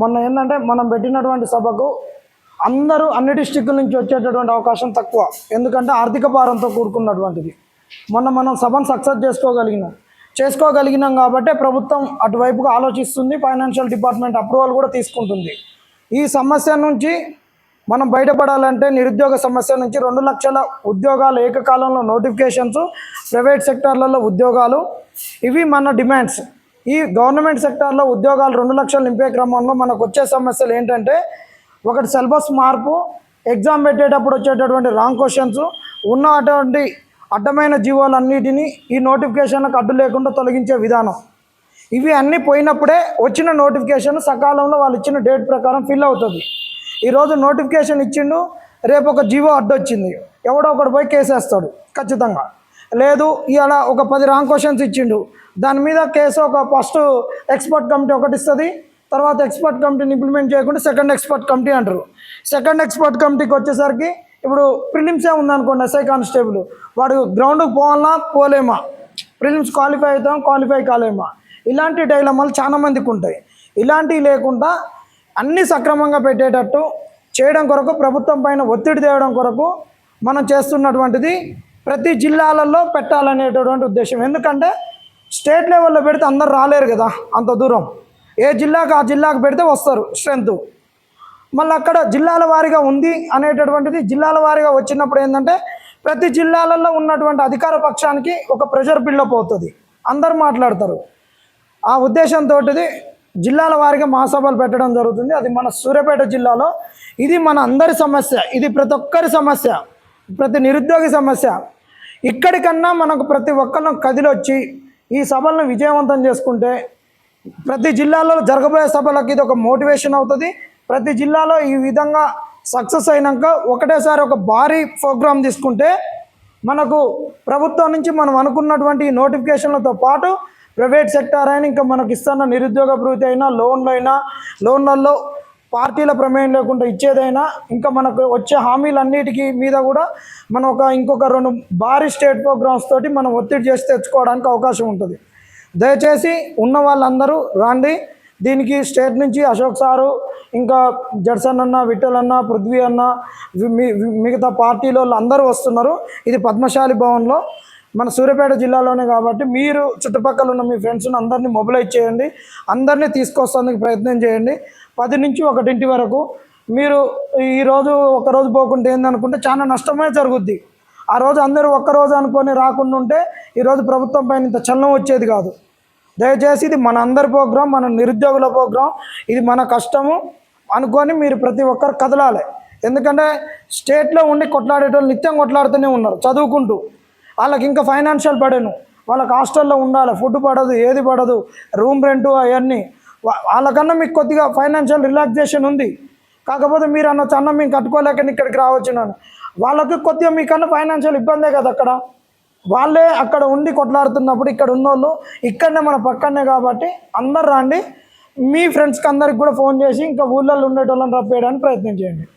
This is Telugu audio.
మొన్న ఏంటంటే మనం పెట్టినటువంటి సభకు అందరూ అన్ని డిస్టిక్ల నుంచి వచ్చేటటువంటి అవకాశం తక్కువ. ఎందుకంటే ఆర్థిక భారంతో కూడుకున్నటువంటిది. మొన్న మనం సభను సక్సెస్ చేసుకోగలిగినాం. చేసుకోగలిగినాం కాబట్టి ప్రభుత్వం అటువైపుగా ఆలోచిస్తుంది ఫైనాన్షియల్ డిపార్ట్మెంట్ అప్రూవల్ కూడా తీసుకుంటుంది. ఈ సమస్య నుంచి మనం బయటపడాలంటే నిరుద్యోగ సమస్య నుంచి రెండు లక్షల ఉద్యోగాలు ఏకకాలంలో నోటిఫికేషన్స్ ప్రైవేట్ సెక్టార్లలో ఉద్యోగాలు ఇవి మన డిమాండ్స్. ఈ గవర్నమెంట్ సెక్టార్లో ఉద్యోగాలు రెండు లక్షలు నింపే క్రమంలో మనకు వచ్చే సమస్యలు ఏంటంటే ఒకటి సిలబస్ మార్పు ఎగ్జామ్ పెట్టేటప్పుడు వచ్చేటటువంటి రాంగ్ క్వశ్చన్స్ ఉన్నటువంటి అడ్డమైన జీవోలన్నిటినీ ఈ నోటిఫికేషన్లకు అడ్డు లేకుండా తొలగించే విధానం. ఇవి అన్నీ పోయినప్పుడే వచ్చిన నోటిఫికేషన్ సకాలంలో వాళ్ళు ఇచ్చిన డేట్ ప్రకారం ఫిల్ అవుతుంది. ఈరోజు నోటిఫికేషన్ ఇచ్చిండు రేపు ఒక జీవో అడ్డొచ్చింది. ఎవడో ఒకడు పోయి కేసేస్తాడు ఖచ్చితంగా. లేదు ఇలా ఒక పది రాంగ్ క్వశ్చన్స్ ఇచ్చిండు. దాని మీద కేసు ఒక ఫస్ట్ ఎక్స్పర్ట్ కమిటీ ఒకటి ఇస్తుంది తర్వాత ఎక్స్పర్ట్ కమిటీని ఇంప్లిమెంట్ చేయకుండా సెకండ్ ఎక్స్పర్ట్ కమిటీ అంటారు. సెకండ్ ఎక్స్పర్ట్ కమిటీకి వచ్చేసరికి ఇప్పుడు ప్రిలిమ్సే ఉందనుకోండి ఎస్ఐ కానిస్టేబుల్ వాడు గ్రౌండ్కి పోవాలా పోలేమా? ప్రిలిమ్స్ క్వాలిఫై అవుతాం క్వాలిఫై కాలేమా? ఇలాంటి డైలమాలు చాలా మందికి ఉంటాయి. ఇలాంటివి లేకుండా అన్నీ సక్రమంగా పెట్టేటట్టు చేయడం కొరకు ప్రభుత్వం పైన ఒత్తిడి తేవడం కొరకు మనం చేస్తున్నటువంటిది ప్రతి జిల్లాలలో పెట్టాలనేటటువంటి ఉద్దేశం. ఎందుకంటే స్టేట్ లెవెల్లో పెడితే అందరు రాలేరు కదా అంత దూరం. ఏ జిల్లాకు ఆ జిల్లాకు పెడితే వస్తారు స్ట్రెంత్ మళ్ళీ అక్కడ జిల్లాల వారీగా ఉంది అనేటటువంటిది జిల్లాల వారీగా వచ్చినప్పుడు ఏంటంటే ప్రతి జిల్లాలలో ఉన్నటువంటి అధికార పక్షానికి ఒక ప్రెషర్ బిల్డప్ అవుతుంది. అందరు మాట్లాడతారు. ఆ ఉద్దేశంతో జిల్లాల వారీగా మహాసభలు పెట్టడం జరుగుతుంది. అది మన సూర్యాపేట జిల్లాలో. ఇది మన అందరి సమస్య. ఇది ప్రతి ఒక్కరి సమస్య. ప్రతి నిరుద్యోగి సమస్య. ఇక్కడికన్నా మనకు ప్రతి ఒక్కరిని కదిలొచ్చి ఈ సభలను విజయవంతం చేసుకుంటే ప్రతి జిల్లాలో జరగబోయే సభలకు ఇది ఒక మోటివేషన్ అవుతుంది. ప్రతి జిల్లాలో ఈ విధంగా సక్సెస్ అయినాక ఒకటేసారి ఒక భారీ ప్రోగ్రాం తీసుకుంటే మనకు ప్రభుత్వం నుంచి మనం అనుకున్నటువంటి ఈ నోటిఫికేషన్లతో పాటు ప్రైవేట్ సెక్టార్ అయినా ఇంకా మనకి ఇస్తున్న నిరుద్యోగ భృతి అయినా లోన్లు అయినా లోన్లలో పార్టీల ప్రమేయం లేకుండా ఇచ్చేదైనా ఇంకా మనకు వచ్చే హామీలన్నిటికీ మీద కూడా మనం ఒక ఇంకొక రెండు భారీ స్టేట్ ప్రోగ్రామ్స్ తోటి మనం ఒత్తిడి చేసి తెచ్చుకోవడానికి అవకాశం ఉంటుంది. దయచేసి ఉన్న వాళ్ళందరూ రండి. దీనికి స్టేట్ నుంచి అశోక్ సారు ఇంకా జడ్సన్ అన్న విఠల్ అన్న పృథ్వీ అన్న వి- మిగతా పార్టీలో వాళ్ళు అందరూ వస్తున్నారు. ఇది పద్మశాలి భవన్లో. మన సూర్యాపేట జిల్లాలోనే కాబట్టి మీరు చుట్టుపక్కల ఉన్న మీ ఫ్రెండ్స్ని అందరినీ మొబిలైజ్ చేయండి. అందరినీ తీసుకొస్తానికి ప్రయత్నం చేయండి. పది నుంచి ఒకటింటి వరకు మీరు ఈరోజు ఒకరోజు పోకుంటే ఏందనుకుంటే చాలా నష్టమే జరుగుద్ది. ఆ రోజు అందరూ ఒక్కరోజు అనుకొని రాకుండా ఉంటే ఈరోజు ప్రభుత్వం పైన ఇంత చలనం వచ్చేది కాదు. దయచేసి ఇది మన అందరి ప్రోగ్రాం మన నిరుద్యోగుల ప్రోగ్రాం. ఇది మన కష్టము అనుకొని మీరు ప్రతి ఒక్కరు కదలాలి. ఎందుకంటే స్టేట్లో ఉండి కొట్లాడేటోళ్ళు నిత్యం కొట్లాడుతూనే ఉన్నారు చదువుకుంటూ. వాళ్ళకి ఇంకా ఫైనాన్షియల్ పడను. వాళ్ళకి హాస్టల్లో ఉండాలి ఫుడ్ పడదు ఏది పడదు రూమ్ రెంట్ అవన్నీ. వా- వాళ్ళకన్నా మీకు కొద్దిగా ఫైనాన్షియల్ రిలాక్సేషన్ ఉంది. కాకపోతే మీరు అనొచ్చు అన్న మేము కట్టుకోలేక ఇక్కడికి రావచ్చు నన్ను వాళ్ళకి కొద్దిగా మీకన్నా ఫైనాన్షియల్ ఇబ్బందే కదా అక్కడ. వాళ్ళే అక్కడ ఉండి కొట్లాడుతున్నప్పుడు ఇక్కడ ఉన్నోళ్ళు ఇక్కడనే మన పక్కనే కాబట్టి అందరు రండి. మీ ఫ్రెండ్స్కి అందరికి కూడా ఫోన్ చేసి ఇంకా ఊళ్ళల్లో ఉండేటోళ్ళని రప్పేయడానికి ప్రయత్నం చేయండి.